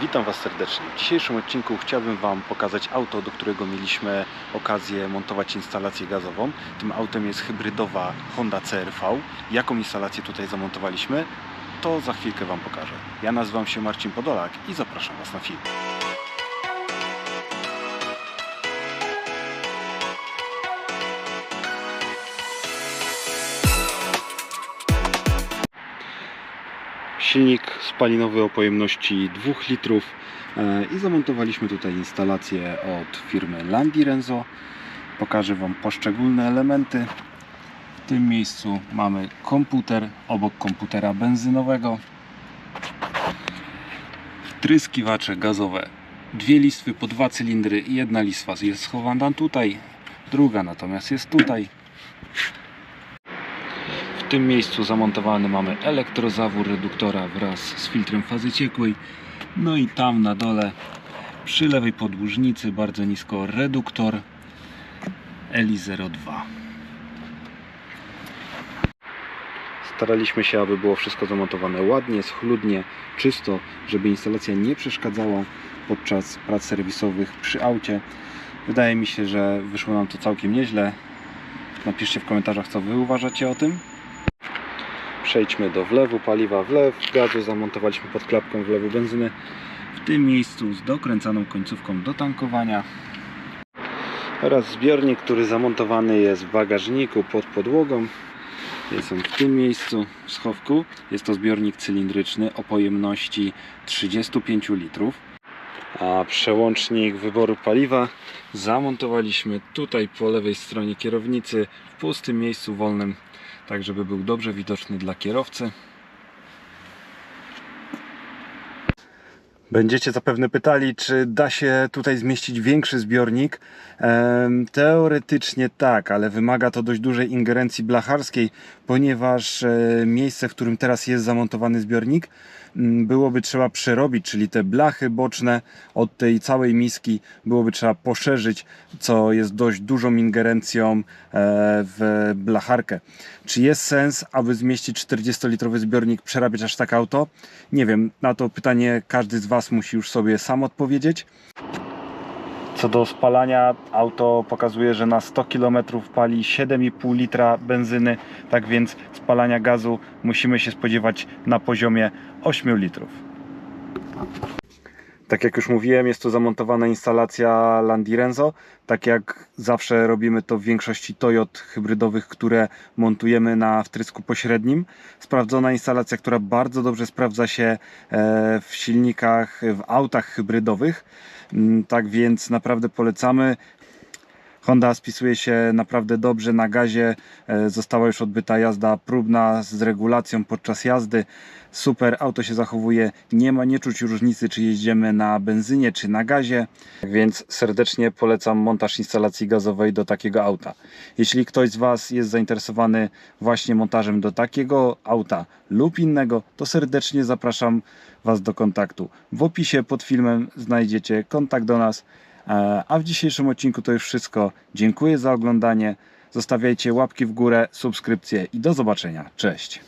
Witam Was serdecznie. W dzisiejszym odcinku chciałbym Wam pokazać auto, do którego mieliśmy okazję montować instalację gazową. Tym autem jest hybrydowa Honda CRV. Jaką instalację tutaj zamontowaliśmy, to za chwilkę Wam pokażę. Ja nazywam się Marcin Podolak i zapraszam Was na film. Silnik spalinowy o pojemności 2 litrów e, i zamontowaliśmy tutaj instalację od firmy Landi Renzo. Pokażę Wam poszczególne elementy. W tym miejscu mamy komputer obok komputera benzynowego. Tryskiwacze gazowe. Dwie listwy po dwa cylindry i jedna listwa jest schowana tutaj, druga natomiast jest tutaj. W tym miejscu zamontowany mamy elektrozawór reduktora wraz z filtrem fazy ciekłej. No i tam na dole przy lewej podłużnicy bardzo nisko reduktor LI02. Staraliśmy się, aby było wszystko zamontowane ładnie, schludnie, czysto, żeby instalacja nie przeszkadzała podczas prac serwisowych przy aucie. Wydaje mi się, że wyszło nam to całkiem nieźle. Napiszcie w komentarzach, co Wy uważacie o tym. Przejdźmy do wlewu paliwa. Wlew gazu zamontowaliśmy pod klapką wlewu benzyny. W tym miejscu z dokręcaną końcówką do tankowania. Oraz zbiornik, który zamontowany jest w bagażniku pod podłogą. Jest on w tym miejscu w schowku. Jest to zbiornik cylindryczny o pojemności 35 litrów. A przełącznik wyboru paliwa zamontowaliśmy tutaj po lewej stronie kierownicy w pustym miejscu wolnym tak żeby był dobrze widoczny dla kierowcy. Będziecie zapewne pytali, czy da się tutaj zmieścić większy zbiornik. Teoretycznie tak, ale wymaga to dość dużej ingerencji blacharskiej, ponieważ e, miejsce, w którym teraz jest zamontowany zbiornik, m, byłoby trzeba przerobić, czyli te blachy boczne od tej całej miski byłoby trzeba poszerzyć, co jest dość dużą ingerencją e, w blacharkę. Czy jest sens, aby zmieścić 40-litrowy zbiornik, przerabiać aż tak auto? Nie wiem, na to pytanie każdy z Was musi już sobie sam odpowiedzieć. Co do spalania, auto pokazuje, że na 100 km pali 7,5 litra benzyny, tak więc spalania gazu musimy się spodziewać na poziomie 8 litrów. Tak jak już mówiłem, jest to zamontowana instalacja Landi Renzo. Tak jak zawsze robimy to w większości Toyot hybrydowych, które montujemy na wtrysku pośrednim. Sprawdzona instalacja, która bardzo dobrze sprawdza się e, w silnikach, w autach hybrydowych. Mm, Tak więc naprawdę polecamy. Honda spisuje się naprawdę dobrze na gazie. E, Została już odbyta jazda próbna z regulacją podczas jazdy. Super, auto się zachowuje. Nie ma, nie czuć różnicy, czy jeździmy na benzynie, czy na gazie. Więc serdecznie polecam montaż instalacji gazowej do takiego auta. Jeśli ktoś z Was jest zainteresowany właśnie montażem do takiego auta lub innego, to serdecznie zapraszam Was do kontaktu. W opisie pod filmem znajdziecie kontakt do nas. E, A w dzisiejszym odcinku to już wszystko. Dziękuję za oglądanie. Zostawiajcie łapki w górę, subskrypcje i do zobaczenia. Cześć.